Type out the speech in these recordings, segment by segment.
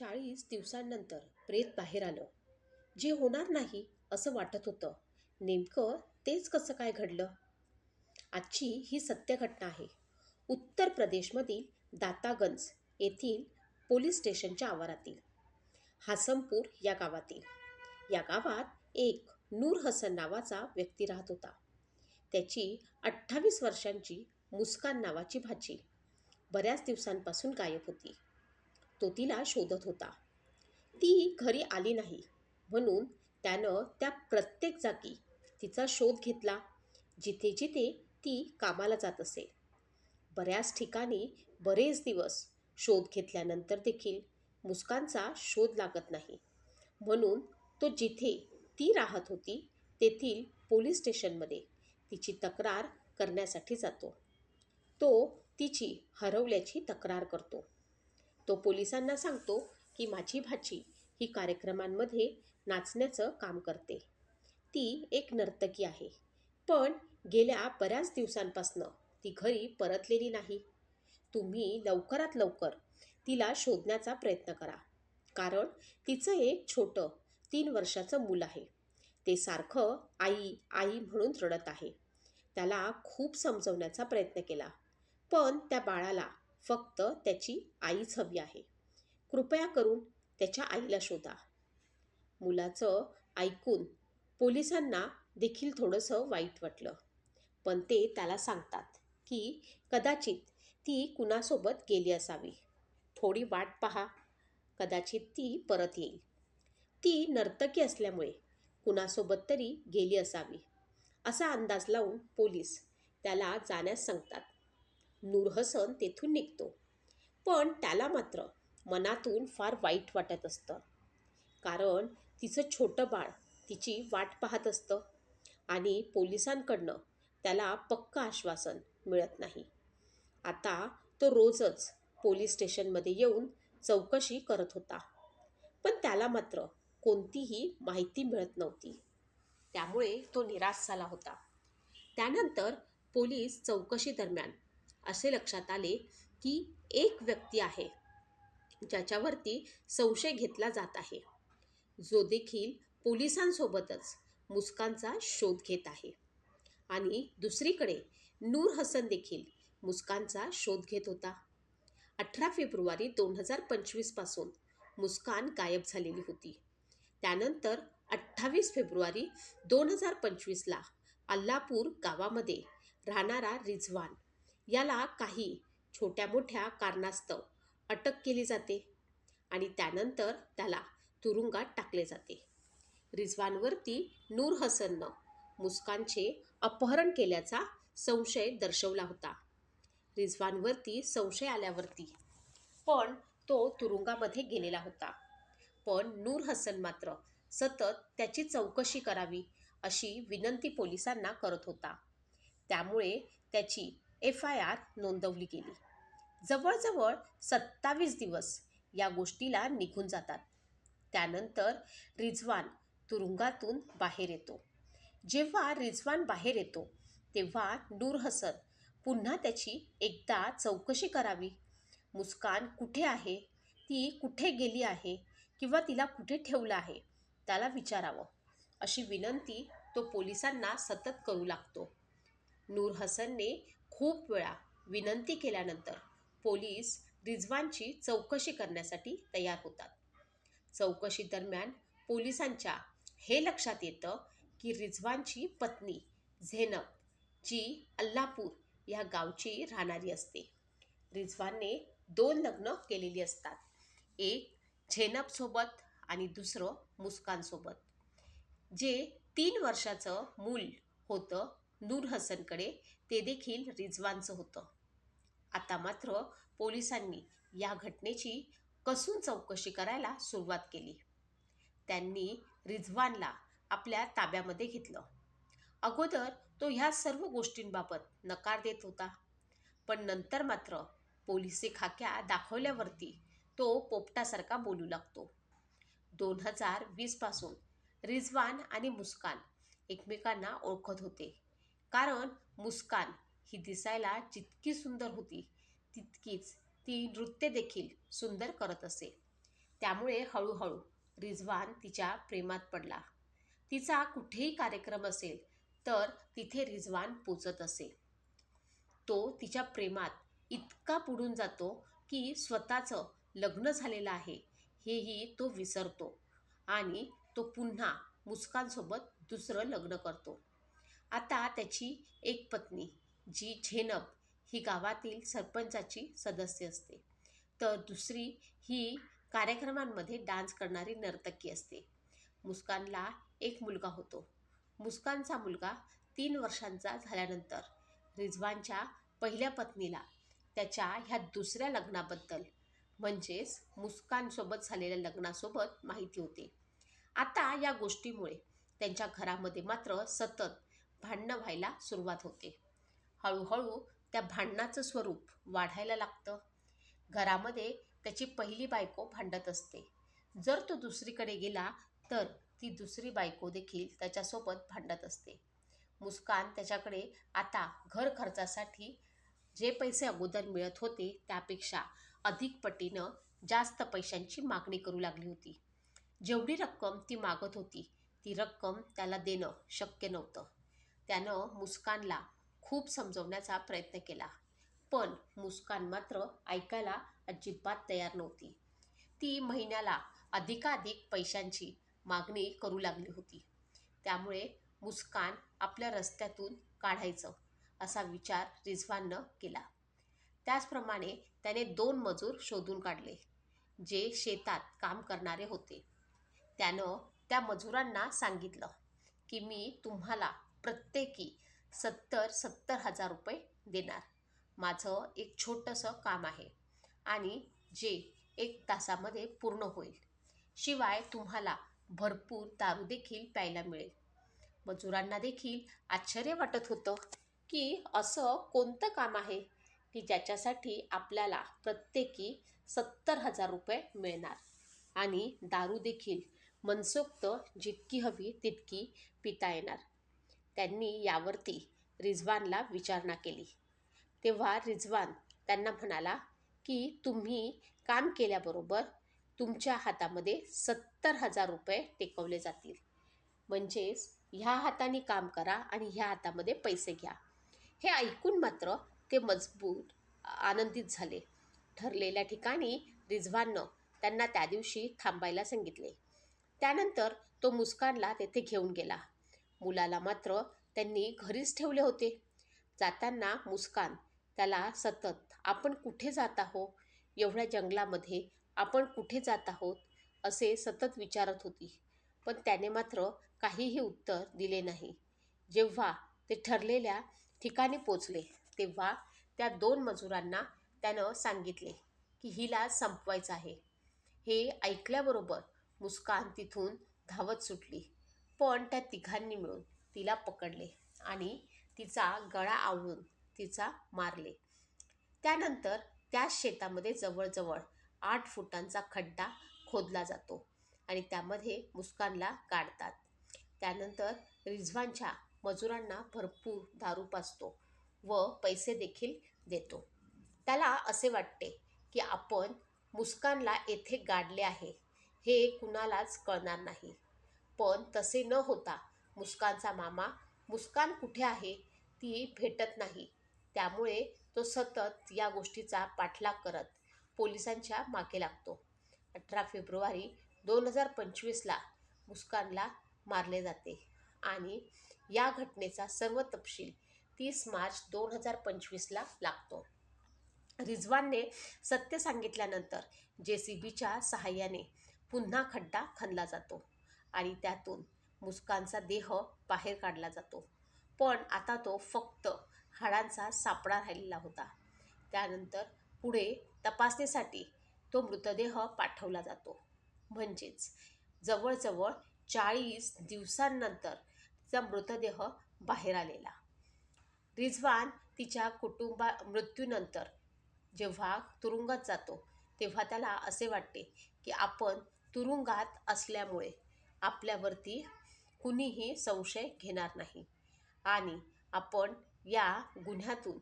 चाळीस दिवसांनंतर प्रेत बाहेर आलं. जे होणार नाही असं वाटत होतं. नेमकं तेच कसं काय घडलं? आजची ही सत्य घटना आहे. उत्तर प्रदेशमधील दातागंज येथील पोलीस स्टेशनच्या आवारातील. हासमपूर या गावातील. या गावात एक नूर हसन नावाचा व्यक्ती राहत होता. त्याची अठ्ठावीस वर्षांची मुस्कान नावाची भाची बऱ्याच दिवसांपासून गायब होती. तो तिला शोधत होता. ती घरी आली नाही. म्हणून त्यानं त्या प्रत्येक जागी तिचा शोध घेतला. जिथे जिथे ती कामाला जात असे. बऱ्याच ठिकाणी बरेच दिवस शोध घेतल्यानंतर देखील मुस्कानचा शोध लागत नाही. म्हणून तो जिथे ती राहत होती तेथील पोलीस स्टेशनमध्ये तिची तक्रार करण्यासाठी जातो. तो तिची हरवल्याची तक्रार करतो. तो पोलिसांना सांगतो की माझी भाची ही कार्यक्रमांमध्ये नाचण्याचं काम करते. ती एक नर्तकी आहे. पण गेल्या बऱ्याच दिवसांपासनं ती घरी परतलेली नाही. तुम्ही लवकरात लवकर तिला शोधण्याचा प्रयत्न करा. कारण तिचं एक छोटं तीन वर्षाचं मूल आहे. ते सारखं आई आई म्हणून रडत आहे. त्याला खूप समजवण्याचा प्रयत्न केला. पण त्या बाळाला फक्त त्याची आईच हवी आहे. कृपया करून त्याच्या आईला शोधा. मुलाचं ऐकून पोलिसांना देखील थोडंसं वाईट वाटलं. पण ते त्याला सांगतात की कदाचित ती कुणासोबत गेली असावी. थोडी वाट पहा. कदाचित ती परत येईल. ती नर्तकी असल्यामुळे कुणासोबत तरी गेली असावी. असा अंदाज लावून पोलीस त्याला जाण्यास सांगतात. नूरहसन तेथून निघतो. पण त्याला मात्र मनातून फार वाईट वाटत असतं. कारण तिचं छोटं बाळ तिची वाट पाहत असतं आणि पोलिसांकडनं त्याला पक्क आश्वासन मिळत नाही. आता तो रोजच पोलीस स्टेशनमध्ये येऊन चौकशी करत होता. पण त्याला मात्र कोणतीही माहिती मिळत नव्हती. त्यामुळे तो निराश झाला होता. त्यानंतर पोलीस चौकशी दरम्यान असे लक्षात आले की एक व्यक्ती आहे ज्याच्यावरती संशय घेतला जात आहे. जो देखील पोलिसांसोबतच मुस्कानचा शोध घेत आहे. आणि दुसरीकडे नूर हसन देखील मुस्कानचा शोध घेत होता. अठरा फेब्रुवारी दोन हजार पंचवीसपासून मुस्कान गायब झालेली होती. त्यानंतर अठ्ठावीस फेब्रुवारी दोन हजार पंचवीसला अल्लापूर गावामध्ये राहणारा रिझवान याला काही छोट्या मोठ्या कारणास्तव अटक केली जाते आणि त्यानंतर त्याला तुरुंगात टाकले जाते. रिझवानवरती नूर हसननं मुस्कानचे अपहरण केल्याचा संशय दर्शवला होता. रिझवानवरती संशय आल्यावरती पण तो तुरुंगामध्ये गेलेला होता. पण नूर हसन मात्र सतत त्याची चौकशी करावी अशी विनंती पोलिसांना करत होता. त्यामुळे त्याची एफ आय आर नोंदवली गेली. जवळजवळ सत्तावीस दिवस या गोष्टीला निघून जातात. त्यानंतर रिझवान तुरुंगातून बाहेर येतो. जेव्हा रिझवान बाहेर येतो तेव्हा नूर हसन पुन्हा त्याची एकदा चौकशी करावी. मुस्कान कुठे आहे? ती कुठे गेली आहे? किंवा तिला कुठे ठेवलं आहे? त्याला विचारावं. अशी विनंती तो पोलिसांना सतत करू लागतो. नूर हसनने खूप वेळा विनंती केल्यानंतर पोलीस रिजवानची चौकशी करण्यासाठी तयार होतात. चौकशी दरम्यान पोलिसांच्या हे लक्षात येतं की रिजवानची पत्नी झेनब जी अल्लापूर या गावची राहणारी असते. रिझवानने दोन लग्न केलेली असतात. एक झेनबसोबत आणि दुसरं मुस्कानसोबत जे तीन वर्षाचं मूल होतं नूर हसनकडे ते देखील रिजवानचं होतं. आता मात्र पोलिसांनी या घटनेची कसून चौकशी करायला सुरुवात केली. त्यांनी रिझवानला आपल्या ताब्यामध्ये घेतलं. अगोदर तो ह्या सर्व गोष्टींबाबत नकार देत होता. पण नंतर मात्र पोलिसी खाक्या दाखवल्यावरती तो पोपटासारखा बोलू लागतो. दोन हजार वीसपासून रिझवान आणि मुस्कान एकमेकांना ओळखत होते. कारण मुस्कान ही दिसायला जितकी सुंदर होती तितकीच ती नृत्य देखील सुंदर करत असे. त्यामुळे हळूहळू रिजवान तिच्या प्रेमात पडला. तिचा कुठेही कार्यक्रम असेल तर तिथे रिजवान पोचत असे. तो तिच्या प्रेमात इतका पुढून जातो की स्वतःचं लग्न झालेलं आहे हेही तो विसरतो आणि तो पुन्हा मुस्कानसोबत दुसरं लग्न करतो. आता त्याची एक पत्नी जी झेनप ही गावातील सरपंचाची सदस्य असते. तर दुसरी ही कार्यक्रमांमध्ये डान्स करणारी नर्तकी असते. मुस्कानला एक मुलगा होतो. मुस्कानचा मुलगा तीन वर्षांचा झाल्यानंतर रिझवानच्या पहिल्या पत्नीला त्याच्या ह्या दुसऱ्या लग्नाबद्दल म्हणजेच मुस्कानसोबत झालेल्या लग्नासोबत माहिती होते. आता या गोष्टीमुळे त्यांच्या घरामध्ये मात्र सतत भांडणं व्हायला सुरुवात होते. हळूहळू त्या भांडणाचं स्वरूप वाढायला लागतं. घरामध्ये त्याची पहिली बायको भांडत असते. जर तो दुसरीकडे गेला तर ती दुसरी बायको देखील त्याच्यासोबत भांडत असते. मुस्कान त्याच्याकडे आता घर खर्चासाठी जे पैसे अगोदर मिळत होते त्यापेक्षा अधिक पटीनं जास्त पैशांची मागणी करू लागली होती. जेवढी रक्कम ती मागत होती ती रक्कम त्याला देणं शक्य नव्हतं. त्यानं मुस्कानला खूप समजवण्याचा प्रयत्न केला. पण मुस्कान मात्र ऐकायला अजिबात तयार नव्हती. ती महिन्याला अधिकाधिक पैशांची मागणी करू लागली होती. त्यामुळे मुस्कान आपल्या रस्त्यातून काढायचं असा विचार रिझवाननं केला. त्याचप्रमाणे त्याने दोन मजूर शोधून काढले जे शेतात काम करणारे होते. त्यानं त्या मजुरांना सांगितलं की मी तुम्हाला प्रत्येकी सत्तर सत्तर हजार रुपये देणार. माझं एक छोटंसं काम आहे आणि जे एक तासामध्ये पूर्ण होईल. शिवाय तुम्हाला भरपूर दारू देखील प्यायला मिळेल. मजुरांना देखील आश्चर्य वाटत होतं की असं कोणतं काम आहे की ज्याच्यासाठी आपल्याला प्रत्येकी सत्तर हजार रुपये मिळणार. आणि दारू देखील मनसोक्त जितकी हवी तितकी पिता येणार. त्यांनी यावरती रिझवानला विचारणा केली. तेव्हा रिझवान त्यांना म्हणाला की तुम्ही काम केल्याबरोबर तुमच्या हातामध्ये सत्तर हजार रुपये टेकवले जातील. म्हणजेच ह्या हाताने काम करा आणि ह्या हातामध्ये पैसे घ्या. हे ऐकून मात्र ते मजबूत आनंदित झाले. ठरलेल्या ठिकाणी रिझवाननं त्यांना त्या दिवशी थांबायला सांगितले. त्यानंतर तो मुस्कानला तेथे घेऊन गेला. मुलाला मात्र त्यांनी घरीच ठेवले होते. जाताना मुस्कान त्याला सतत आपण कुठे जात आहो? एवढ्या जंगलामध्ये आपण कुठे जात आहोत? असे सतत विचारत होती. पण त्याने मात्र काहीही उत्तर दिले नाही. जेव्हा ते ठरलेल्या ठिकाणी पोचले तेव्हा त्या दोन मजुरांना त्यानं सांगितले की हिला संपवायचं आहे. हे ऐकल्याबरोबर मुस्कान तिथून धावत सुटली. पण त्या तिघांनी मिळून तिला पकडले आणि तिचा गळा आवळून तिचा मारले. त्यानंतर त्याच शेतामध्ये जवळजवळ आठ फुटांचा खड्डा खोदला जातो आणि त्यामध्ये मुस्कानला काढतात. त्यानंतर रिझवानच्या मजुरांना भरपूर दारू पाजतो व पैसे देखील देतो. त्याला असे वाटते की आपण मुस्कानला येथे गाडले आहे हे कुणालाच कळणार नाही. पण तसे न होता मुस्कानचा मामा मुस्कान कुठे आहे? ती भेटत नाही. त्यामुळे तो सतत या गोष्टीचा पाठलाग करत पोलिसांच्या मागे लागतो. अठरा फेब्रुवारी दोन हजार पंचवीसला मुस्कानला मारले जाते आणि या घटनेचा सर्व तपशील तीस मार्च दोन हजार पंचवीसला लागतो. रिझवानने सत्य सांगितल्यानंतर जे सी बीच्या सहाय्याने पुन्हा खड्डा खणला जातो. आणि त्यातून मुस्कानचा देह बाहेर काढला जातो. पण आता तो फक्त हाडांचा सापळा राहिलेला होता. त्यानंतर पुढे तपासणीसाठी तो मृतदेह पाठवला जातो. म्हणजेच जवळजवळ चाळीस दिवसांनंतर तिचा मृतदेह बाहेर आलेला. रिझवान तिच्या कुटुंबा मृत्यूनंतर जेव्हा तुरुंगात जातो तेव्हा त्याला असे वाटते की आपण तुरुंगात असल्यामुळे आपल्यावरती कुणीही संशय घेणार नाही. आणि आपण या गुन्ह्यातून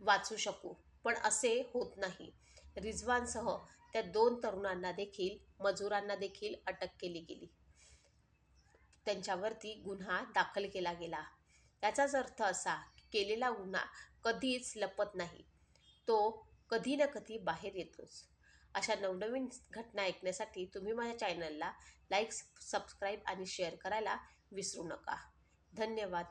वाचू शकू पण असे होत नाही. रिझवानसह त्या दोन तरुणांना देखील मजुरांना देखील अटक केली गेली. त्यांच्यावरती गुन्हा दाखल केला गेला. याचाच अर्थ असा की केलेला गुन्हा कधीच लपत नाही. तो कधी ना कधी बाहेर येतोच. अशा नवनवीन घटना ऐकण्यासाठी तुम्ही माझ्या चॅनलला लाईक सबस्क्राईब आणि शेअर करायला विसरू नका. धन्यवाद.